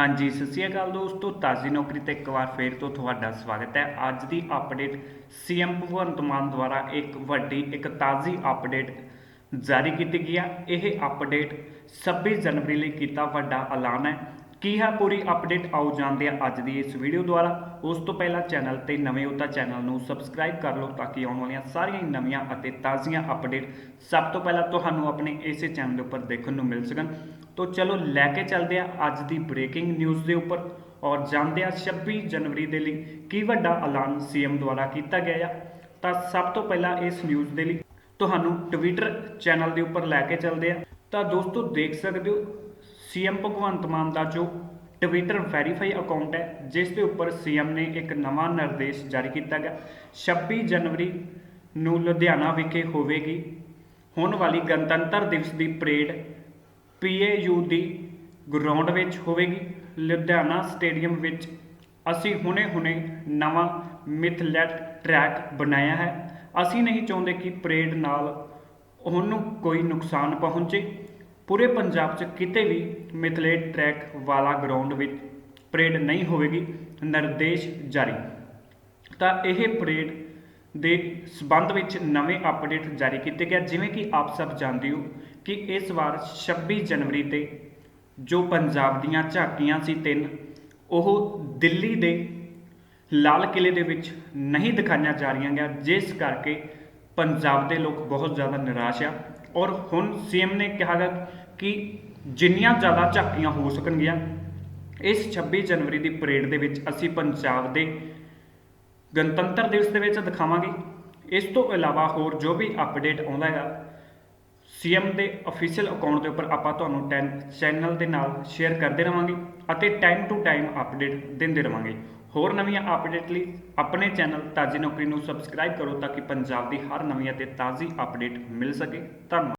ਹਾਂਜੀ, ਸਤਿ ਸ਼੍ਰੀ ਅਕਾਲ ਦੋਸਤੋ, ਤਾਜ਼ੀ ਨੌਕਰੀ ਤੇ ਇੱਕ ਵਾਰ ਫੇਰ ਤੋਂ ਤੁਹਾਡਾ ਸਵਾਗਤ ਹੈ। ਅੱਜ ਦੀ ਅਪਡੇਟ ਸੀਐਮ ਭਗਵੰਤ ਮਾਨ ਦੁਆਰਾ ਇੱਕ ਵੱਡੀ, ਇੱਕ ਤਾਜ਼ੀ ਅਪਡੇਟ ਜਾਰੀ ਕੀਤੀ ਗਈ ਹੈ ਇਹ ਅਪਡੇਟ 26 ਜਨਵਰੀ ਲਈ ਕੀਤਾ ਵੱਡਾ ਐਲਾਨ ਹੈ। ਕੀ ਹੈ ਪੂਰੀ ਅਪਡੇਟ ਆਓ ਜਾਂਦੇ ਆ ਅੱਜ ਦੀ ਇਸ ਵੀਡੀਓ ਦੁਆਰਾ। ਉਸ ਤੋਂ ਪਹਿਲਾਂ ਚੈਨਲ ਤੇ ਨਵੇਂ ਹੋ ਤਾਂ ਚੈਨਲ ਨੂੰ ਸਬਸਕ੍ਰਾਈਬ ਕਰ ਲਓ ਤਾਂ ਕਿ ਆਉਣ ਵਾਲੀਆਂ ਸਾਰੀਆਂ ਨਵੀਆਂ ਅਤੇ ਤਾਜ਼ੀਆਂ ਅਪਡੇਟ ਸਭ ਤੋਂ ਪਹਿਲਾਂ ਤੁਹਾਨੂੰ ਆਪਣੇ ਇਸੇ ਚੈਨਲ ਦੇ ਉੱਪਰ ਦੇਖਣ ਨੂੰ ਮਿਲ ਸਕਣ। ਤੋ ਚਲੋ ਲੈ ਕੇ ਚੱਲਦੇ ਆ ਅੱਜ ਦੀ ਬ੍ਰੇਕਿੰਗ ਨਿਊਜ਼ ਦੇ ਉੱਪਰ ਔਰ ਜਾਣਦੇ ਆ 26 ਜਨਵਰੀ ਦੇ ਲਈ ਕੀ ਵੱਡਾ ਐਲਾਨ ਸੀਐਮ ਦੁਆਰਾ ਕੀਤਾ ਗਿਆ ਆ। ਤਾਂ ਸਭ ਤੋਂ ਪਹਿਲਾਂ ਇਸ ਨਿਊਜ਼ ਦੇ ਲਈ ਤੁਹਾਨੂੰ ਟਵਿੱਟਰ ਚੈਨਲ ਦੇ ਉੱਪਰ ਲੈ ਕੇ ਚੱਲਦੇ ਆ। ਤਾਂ ਦੋਸਤੋ ਦੇਖ ਸਕਦੇ ਹੋ ਸੀਐਮ ਭਗਵੰਤ ਮਾਨ ਦਾ ਜੋ ਟਵਿੱਟਰ ਵੈਰੀਫਾਈ ਅਕਾਊਂਟ ਹੈ, ਜਿਸ ਦੇ ਉੱਪਰ ਸੀਐਮ ਨੇ ਇੱਕ ਨਵਾਂ ਨਿਰਦੇਸ਼ ਜਾਰੀ ਕੀਤਾ ਗਿਆ। 26 ਜਨਵਰੀ ਨੂੰ ਲੁਧਿਆਣਾ ਵਿਖੇ ਹੋਵੇਗੀ। ਹੋਣ ਵਾਲੀ ਗਣਤੰਤਰ ਦਿਵਸ ਦੀ ਪਰੇਡ ਪੀਏਯੂ ਦੀ ਗਰਾਊਂਡ ਵਿੱਚ ਹੋਵੇਗੀ। ਲੁਧਿਆਣਾ ਸਟੇਡੀਅਮ ਵਿੱਚ ਅਸੀਂ ਹੁਣੇ-ਹੁਣੇ ਨਵਾਂ ਮਿਥਲੈਟ ਟਰੈਕ ਬਣਾਇਆ ਹੈ। ਅਸੀਂ ਨਹੀਂ ਚਾਹੁੰਦੇ ਕਿ ਪਰੇਡ ਨਾਲ ਉਹਨੂੰ ਕੋਈ ਨੁਕਸਾਨ ਪਹੁੰਚੇ। ਪੂਰੇ ਪੰਜਾਬ 'ਚ ਕਿਤੇ ਵੀ ਮਿਥਲੇਟ ਟਰੈਕ ਵਾਲਾ ਗਰਾਊਂਡ ਵਿੱਚ ਪਰੇਡ ਨਹੀਂ ਹੋਵੇਗੀ, ਨਿਰਦੇਸ਼ ਜਾਰੀ। ਤਾਂ ਇਹ ਪਰੇਡ ਦੇ ਸਬੰਧ ਵਿੱਚ ਨਵੇਂ ਅਪਡੇਟ ਜਾਰੀ ਕੀਤੇ ਗਿਆ ਜਿਵੇਂ ਕਿ ਆਪ ਸਭ ਜਾਣਦੇ ਹੋ ਕਿ ਇਸ ਵਾਰ 26 ਜਨਵਰੀ ਤੇ ਜੋ ਪੰਜਾਬ ਦੀਆਂ ਝਾਕੀਆਂ ਸੀ ਤਿੰਨ, ਉਹ ਦਿੱਲੀ ਦੇ ਲਾਲ ਕਿਲੇ ਦੇ ਵਿੱਚ ਨਹੀਂ ਦਿਖਾਈਆਂ ਜਾ ਰਹੀਆਂ ਗਿਆ, ਜਿਸ ਕਰਕੇ ਪੰਜਾਬ ਦੇ ਲੋਕ ਬਹੁਤ ਜ਼ਿਆਦਾ ਨਿਰਾਸ਼ ਆ। ਔਰ ਹੁਣ ਸੀਐਮ ਨੇ ਕਿਹਾ ਗਾ ਕਿ ਜਿੰਨੀਆਂ ਜ਼ਿਆਦਾ ਝਾਕੀਆਂ ਹੋ ਸਕਣਗੀਆਂ, ਇਸ 26 ਜਨਵਰੀ ਦੀ ਪਰੇਡ ਦੇ ਵਿੱਚ ਅਸੀਂ ਪੰਜਾਬ ਦੇ ਗਣਤੰਤਰ ਦਿਵਸ ਦੇ ਵਿੱਚ ਦਿਖਾਵਾਂਗੇ। ਇਸ ਤੋਂ ਇਲਾਵਾ ਹੋਰ ਜੋ ਵੀ ਅਪਡੇਟ ਆਉਂਦਾ ਹੈਗਾ ਸੀਐਮ ਦੇ ਅਫੀਸ਼ੀਅਲ ਅਕਾਊਂਟ ਦੇ ਉੱਪਰ ਆਪਾਂ ਤੁਹਾਨੂੰ ਟੈਨ ਚੈਨਲ ਦੇ ਨਾਲ ਸ਼ੇਅਰ ਕਰਦੇ ਰਵਾਂਗੇ ਅਤੇ ਟਾਈਮ ਟੂ ਟਾਈਮ ਅਪਡੇਟ ਦਿੰਦੇ ਰਵਾਂਗੇ। ਹੋਰ ਨਵੀਆਂ ਅਪਡੇਟ ਲਈ ਆਪਣੇ ਚੈਨਲ ਤਾਜੀ ਨੌਕਰੀ ਨੂੰ ਸਬਸਕ੍ਰਾਈਬ ਕਰੋ ਤਾਂ ਕਿ ਪੰਜਾਬ ਦੀ ਹਰ ਨਵੀਂ ਅਤੇ ਤਾਜ਼ੀ ਅਪਡੇਟ ਮਿਲ ਸਕੇ। ਧੰਨਵਾਦ।